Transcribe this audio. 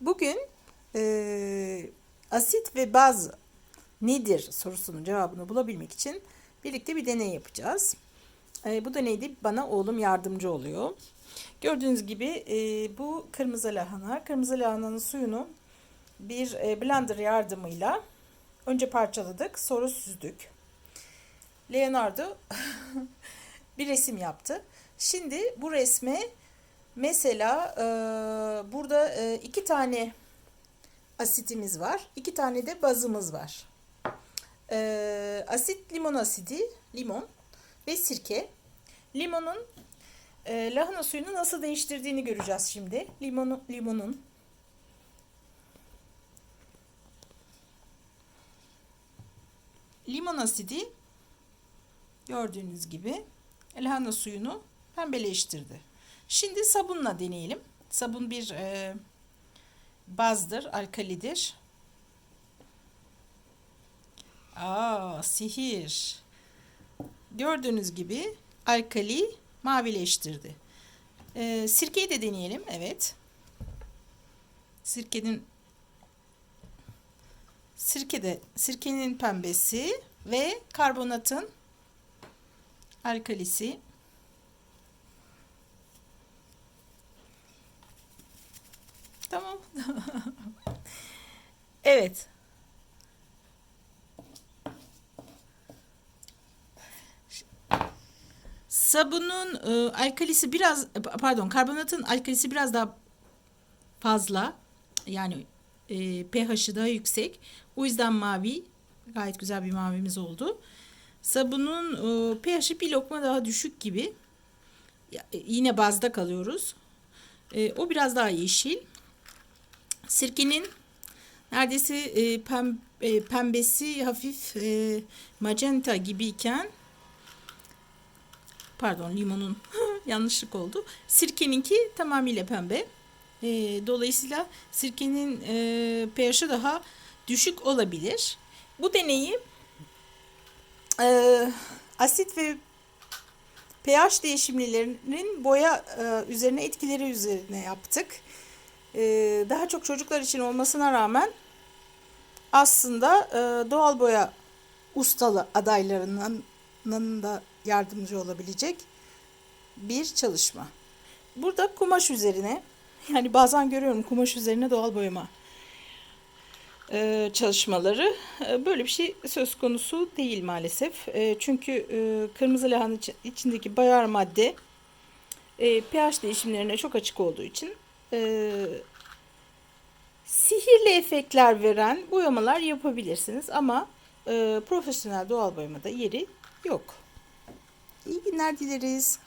Bugün eee, asit ve baz nedir sorusunun cevabını bulabilmek için birlikte bir deney yapacağız. Eee, bu deneyde bana oğlum yardımcı oluyor. Gördüğünüz gibi eee, bu kırmızı lahana. Kırmızı lahananın suyunu bir eee, blender yardımıyla önce parçaladık, sonra süzdük. Leonardo bir resim yaptı. Şimdi bu resme mesela e, burada e, iki tane asitimiz var. iki tane de bazımız var. E, asit limon asidi, limon ve sirke. Limonun e, lahana suyunu nasıl değiştirdiğini göreceğiz şimdi. Limonu, limonun limon asidi gördüğünüz gibi lahana suyunu pembeleştirdi. Şimdi sabunla deneyelim. Sabun bir e, bazdır, alkalidir. Aa, sihir. Gördüğünüz gibi alkali mavileştirdi. E, sirkeyi de deneyelim. Evet. Sirkenin sirkede sirkenin pembesi ve karbonatın alkalisi Tamam. evet. Sabunun e, alkalisi biraz pardon karbonatın alkalisi biraz daha fazla. Yani e, pH'i daha yüksek. O yüzden mavi gayet güzel bir mavimiz oldu. Sabunun e, pH'i bir lokma daha düşük gibi. Ya, e, yine bazda kalıyoruz. E, o biraz daha yeşil. Sirkenin neredeyse e, pem, e, pembesi hafif e, magenta gibiyken pardon limonun yanlışlık oldu. Sirkeninki tamamıyla pembe. E, dolayısıyla sirkenin e, pH'i daha düşük olabilir. Bu deneyi e, asit ve pH değişimlerinin boya e, üzerine etkileri üzerine yaptık. E, daha çok çocuklar için olmasına rağmen aslında e, doğal boya ustalı adaylarının da yardımcı olabilecek bir çalışma. Burada kumaş üzerine yani bazen görüyorum kumaş üzerine doğal boyama e, çalışmaları böyle bir şey söz konusu değil maalesef. Çünkü kırmızı lahana içi- içindeki bayar madde pH değişimlerine çok açık olduğu için e, sihirli efektler veren boyamalar yapabilirsiniz ama e, profesyonel doğal boyamada yeri yok. İyi günler dileriz.